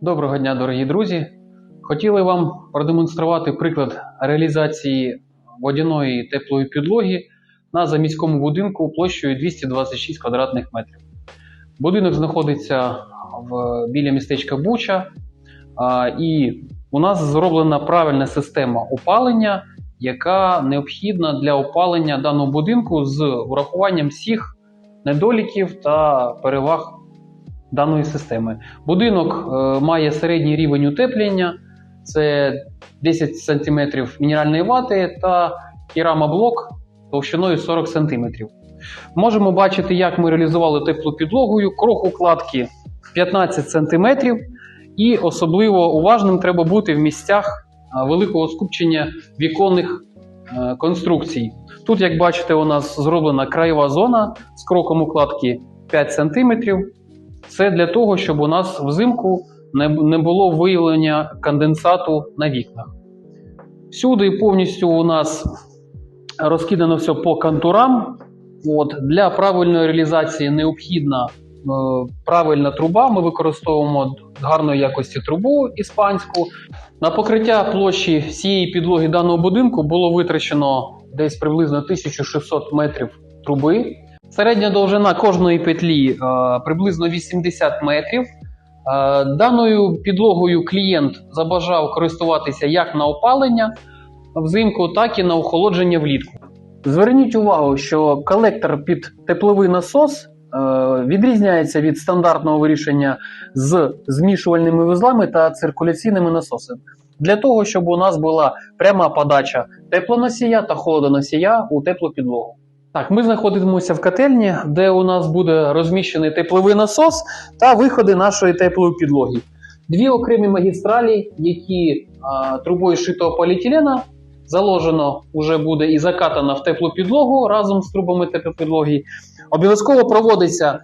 Доброго дня, дорогі друзі! Хотіли вам продемонструвати приклад реалізації водяної теплої підлоги на заміському будинку площею 226 квадратних метрів. Будинок знаходиться в, біля містечка Буча, а, і у нас зроблена правильна система опалення, яка необхідна для опалення даного будинку з урахуванням всіх недоліків та переваг даної системи. Будинок е, має середній рівень утеплення, це 10 см мінеральної вати та керамоблок товщиною 40 см. Можемо бачити, як ми реалізували теплу підлогою, крок укладки 15 см, і особливо уважним треба бути в місцях е, великого скупчення віконних е, конструкцій. Тут, як бачите, у нас зроблена краєва зона з кроком укладки 5 см. Це для того, щоб у нас взимку не, було виявлення конденсату на вікнах. Всюди повністю у нас розкидано все по контурам. От, для правильної реалізації необхідна е, правильна труба. Ми використовуємо гарної якості трубу іспанську. На покриття площі всієї підлоги даного будинку було витрачено десь приблизно 1600 метрів труби. Середня довжина кожної петлі е, приблизно 80 метрів. Е, даною підлогою клієнт забажав користуватися як на опалення взимку, так і на охолодження влітку. Зверніть увагу, що колектор під тепловий насос е, відрізняється від стандартного вирішення з змішувальними вузлами та циркуляційними насосами. Для того, щоб у нас була пряма подача теплоносія та холодоносія у теплу підлогу. Так, ми знаходимося в котельні, де у нас буде розміщений тепловий насос та виходи нашої теплої підлоги. Дві окремі магістралі, які а, трубою шитого поліетилена заложено вже буде і закатано в теплу підлогу разом з трубами теплопідлоги. Обов'язково проводиться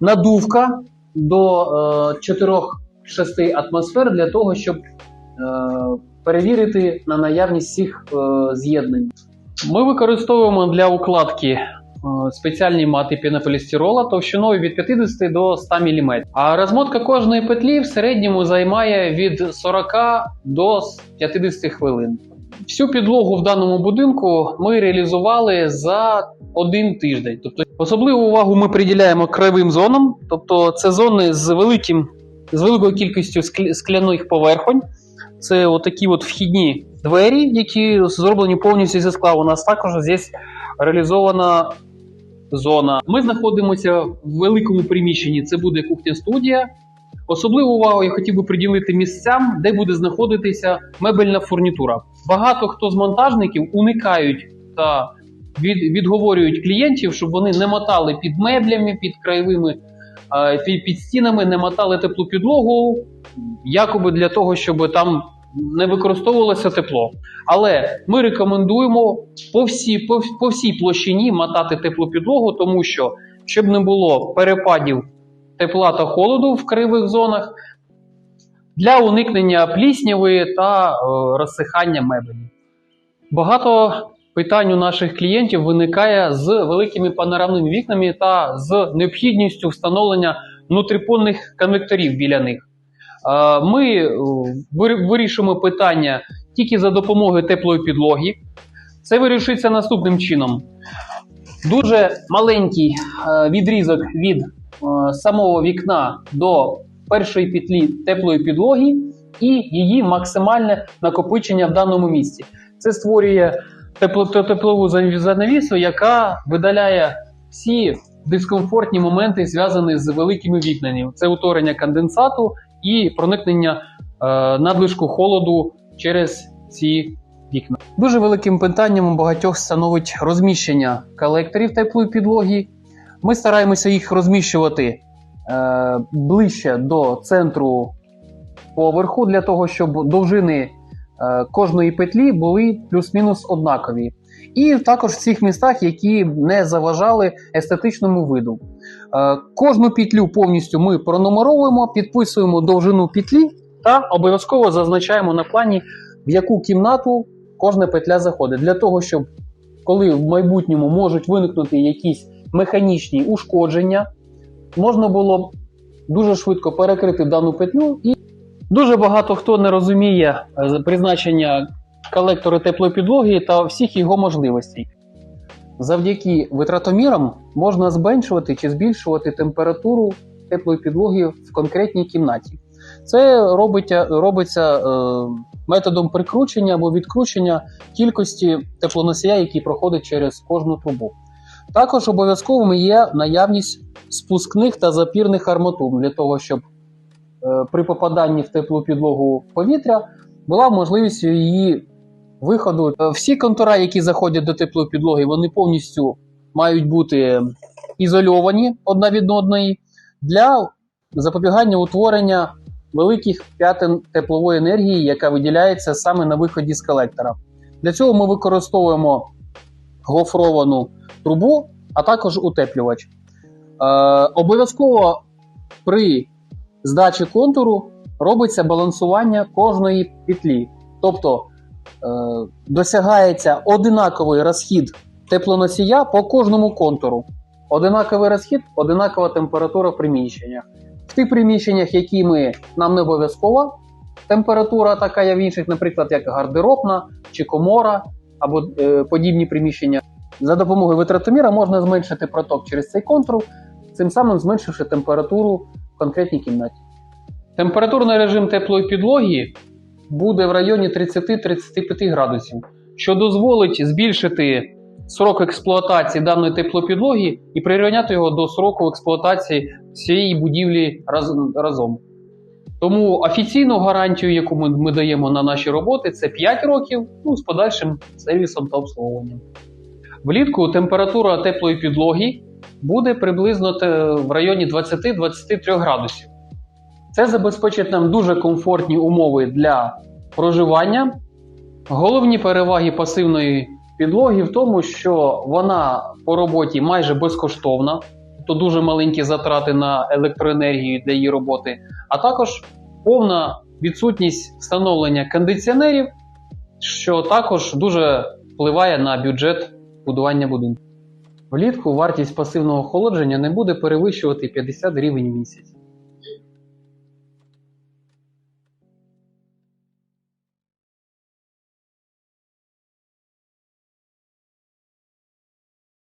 надувка до е, 4-6 атмосфер для того, щоб е, перевірити на наявність всіх е, з'єднань. Ми використовуємо для укладки е, спеціальні мати пінополістирола товщиною від 50 до 100 мм. А розмотка кожної петлі в середньому займає від 40 до 50 хвилин. Всю підлогу в даному будинку ми реалізували за один тиждень. Тобто особливу увагу ми приділяємо краєвим зонам, тобто це зони з великим з великою кількістю скляних поверхонь. Це отакі от вхідні двері, які зроблені повністю зі скла. У нас також здесь реалізована зона. Ми знаходимося в великому приміщенні. Це буде кухня-студія. Особливу увагу я хотів би приділити місцям, де буде знаходитися мебельна фурнітура. Багато хто з монтажників уникають та від, відговорюють клієнтів, щоб вони не мотали під меблями, під краєвими під стінами, не мотали теплу підлогу, якоби для того, щоб там не використовувалося тепло. Але ми рекомендуємо по всій, по, по всій площині мотати теплу підлогу, тому що щоб не було перепадів тепла та холоду в кривих зонах для уникнення плісняви та е, розсихання мебелі. Багато питань у наших клієнтів виникає з великими панорамними вікнами та з необхідністю встановлення внутріпонних конвекторів біля них. Е, Ми е, вирішимо питання тільки за допомогою теплої підлоги. Це вирішується наступним чином. Дуже маленький е, відрізок від самого вікна до першої петлі теплої підлоги і її максимальне накопичення в даному місці. Це створює теплову зан- занавісу, яка видаляє всі дискомфортні моменти, зв'язані з великими вікнами. Це утворення конденсату і проникнення е, надлишку холоду через ці вікна. Дуже великим питанням у багатьох становить розміщення колекторів теплої підлоги. Ми стараємося їх розміщувати е, ближче до центру поверху, для того, щоб довжини е, кожної петлі були плюс-мінус однакові. І також в цих містах, які не заважали естетичному виду. Е, Кожну петлю повністю ми пронумеровуємо, підписуємо довжину петлі та обов'язково зазначаємо на плані, в яку кімнату кожна петля заходить. Для того, щоб коли в майбутньому можуть виникнути якісь механічні ушкодження, можна було дуже швидко перекрити дану петлю і Дуже багато хто не розуміє е, призначення колектора теплої підлоги та всіх його можливостей. Завдяки витратомірам можна зменшувати чи збільшувати температуру теплої підлоги в конкретній кімнаті. Це робиться, робиться е, методом прикручення або відкручення кількості теплоносія, який проходить через кожну трубу. Також обов'язковим є наявність спускних та запірних арматур для того, щоб е, при попаданні в теплу підлогу повітря була можливість її виходу. Е, Всі контура, які заходять до теплої підлоги, вони повністю мають бути ізольовані одна від одної для запобігання утворення великих п'ятин теплової енергії, яка виділяється саме на виході з колектора. Для цього ми використовуємо гофровану трубу, а також утеплювач. Е, обов'язково при здачі контуру робиться балансування кожної петлі. Тобто е, досягається одинаковий розхід теплоносія по кожному контуру. Одинаковий розхід, одинакова температура в приміщеннях. В тих приміщеннях, які ми нам не обов'язкова температура така є в інших, наприклад, як гардеробна чи комора або е, подібні приміщення. За допомогою витратоміра можна зменшити проток через цей контур, цим самим зменшивши температуру в конкретній кімнаті. Температурний режим теплої підлоги буде в районі 30-35 градусів, що дозволить збільшити срок експлуатації даної теплопідлоги і прирівняти його до сроку експлуатації всієї будівлі раз, разом. Тому офіційну гарантію, яку ми, ми даємо на наші роботи, це 5 років ну, з подальшим сервісом та обслуговуванням. Влітку температура теплої підлоги буде приблизно в районі 20-23 градусів. Це забезпечить нам дуже комфортні умови для проживання. Головні переваги пасивної підлоги в тому, що вона по роботі майже безкоштовна, тобто дуже маленькі затрати на електроенергію для її роботи, а також повна відсутність встановлення кондиціонерів, що також дуже впливає на бюджет будування будинку. Влітку вартість пасивного охолодження не буде перевищувати 50 гривень в місяць.